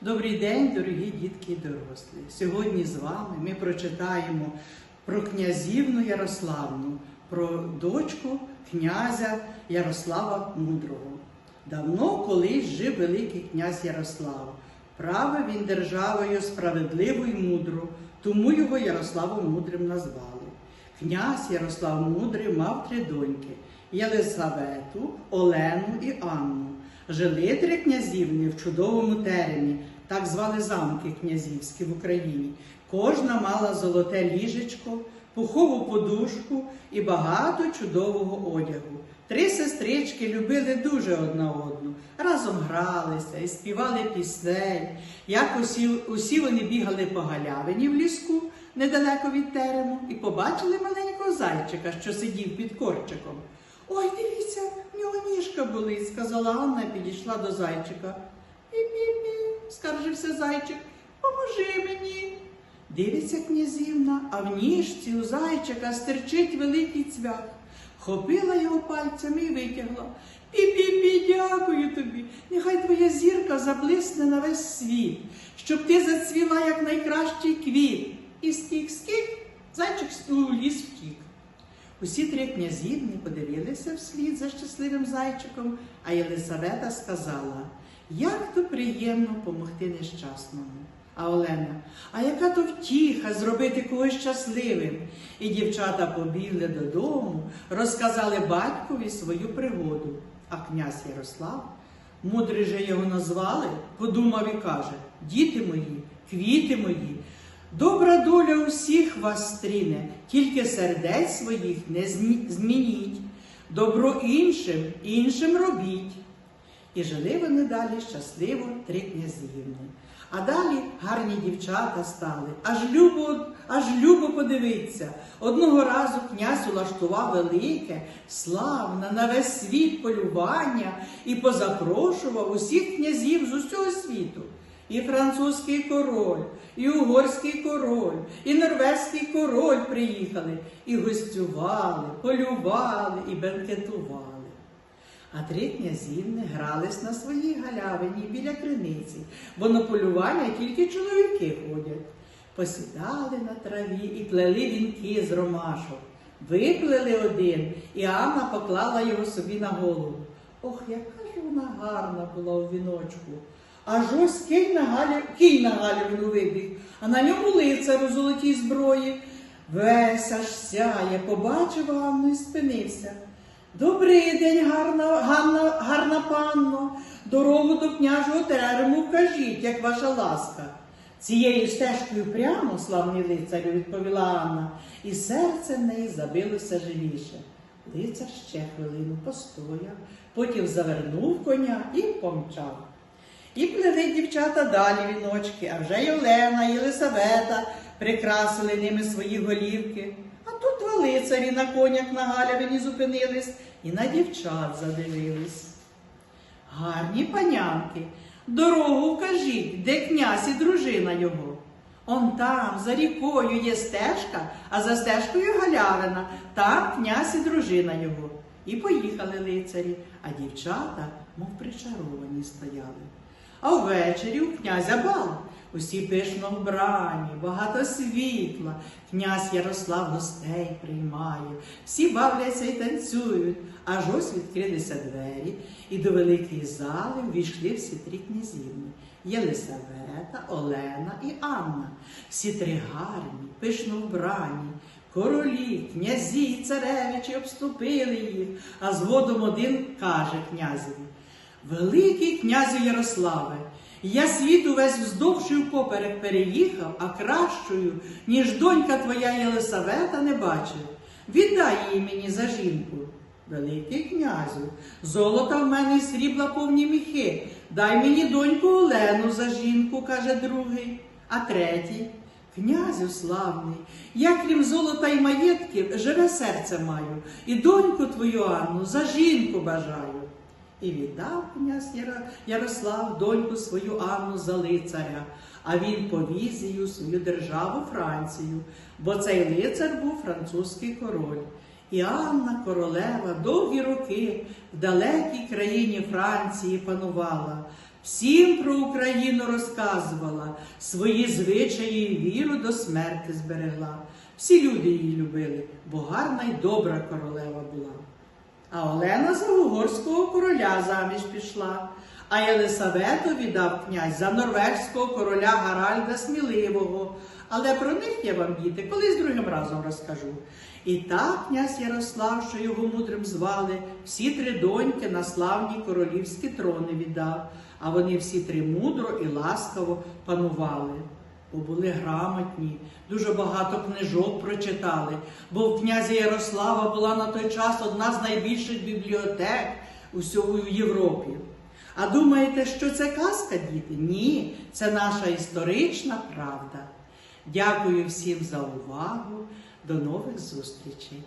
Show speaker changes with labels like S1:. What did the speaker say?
S1: Добрий день, дорогі дітки і дорослі. Сьогодні з вами ми прочитаємо про князівну Ярославну, про дочку князя Ярослава Мудрого. Давно колись жив великий князь Ярослав. Правив він державою справедливо і мудро, тому його Ярославом Мудрим назвали. Князь Ярослав Мудрий мав три доньки Єлисавету, Олену і Анну. Жили три князівни в чудовому теремі, так звали замки князівські в Україні. Кожна мала золоте ліжечко, пухову подушку і багато чудового одягу. Три сестрички любили дуже одна одну, разом гралися і співали пісень. Як усі, усі вони бігали по галявині в ліску недалеко від терему і побачили маленького зайчика, що сидів під корчиком. Ой, дивіться, в нього ніжка болить, сказала Анна і підійшла до зайчика. Пі-пі-пі, скаржився зайчик, поможи мені. Дивиться князівна, а в ніжці у зайчика стирчить великий цвях. Хопила його пальцями і витягла. Пі-пі-пі, дякую тобі. Нехай твоя зірка заблисне на весь світ, щоб ти зацвіла як найкращий квіт. І стік скік, зайчик у ліс втік. Усі три князівни подивилися вслід за щасливим зайчиком, а Єлисавета сказала, як то приємно помогти нещасному. А Олена, а яка то втіха зробити когось щасливим? І дівчата побігли додому, розказали батькові свою пригоду. А князь Ярослав, мудрий же його назвали, подумав і каже: Діти мої, квіти мої, Добра доля усіх вас стріне, тільки сердець своїх не змініть. Добро іншим, іншим робіть. І жили вони далі щасливо три князівни. А далі гарні дівчата стали, аж любо, аж любо подивиться. Одного разу князь улаштував велике, славне на весь світ полювання і позапрошував усіх князів з усього світу. І французький король, і угорський король, і норвезький король приїхали, і гостювали, полювали і бенкетували. А три князівни грались на своїй галявині біля криниці, бо на полювання тільки чоловіки ходять. Посідали на траві і плели вінки з ромашок. Виплели один, і Анна поклала його собі на голову. Ох, яка ж вона гарна була у віночку. Аж ось кінь на Галі, кінь вибіг, а на ньому лицар у золотій зброї. Весь аж сяє, побачив Ганну і спинився. Добрий день, гарна, гарна, гарна панно. Дорогу до княжого терему вкажіть, як ваша ласка. Цією стежкою прямо, славний лицарю, відповіла Анна, і серце в неї забилося живіше. Лицар ще хвилину постояв, потім завернув коня і помчав. І плели дівчата далі віночки, а вже і Єлисавета прикрасили ними свої голівки. А тут два лицарі на конях на галявині зупинились і на дівчат задивились. Гарні панянки, дорогу вкажіть, де князь і дружина його. Он там, за рікою, є стежка, а за стежкою галявина, там князь і дружина його. І поїхали лицарі, а дівчата, мов причаровані, стояли. А ввечері у князя бал. Усі пишно вбрані, багато світла. Князь Ярослав гостей приймає, всі бавляться і танцюють. Аж ось відкрилися двері, і до великої зали увійшли всі три князівни Єлисавета, Олена і Анна. Всі три гарні, пишно вбрані. Королі, князі царевичі обступили їх, а згодом один каже князеві. Великий князю Ярославе, я світ увесь вздовж і впоперек переїхав, а кращою, ніж донька твоя Єлисавета, не бачив. Віддай її мені за жінку. Великий князю, золота в мене і срібла повні міхи. Дай мені доньку Олену за жінку, каже другий, а третій. Князю славний, я крім золота й маєтків, живе серце маю, і доньку твою Анну за жінку бажаю. І віддав князь Яро- Ярослав доньку свою Анну за лицаря, а він повіз її у свою державу Францію, бо цей лицар був французький король. І Анна королева довгі роки в далекій країні Франції панувала. всім про Україну розказувала, свої звичаї і віру до смерти зберегла. Всі люди її любили, бо гарна й добра королева була. А Олена за угорського короля заміж пішла, а Єлисавету віддав князь за норвезького короля Гаральда Сміливого. Але про них я вам, діти, колись другим разом розкажу. І так князь Ярослав, що його мудрим звали, всі три доньки на славні королівські трони віддав, а вони всі три мудро і ласкаво панували. Бо були грамотні, дуже багато книжок прочитали, бо в князя Ярослава була на той час одна з найбільших бібліотек усього Європі. А думаєте, що це казка, діти? Ні, це наша історична правда. Дякую всім за увагу. До нових зустрічей!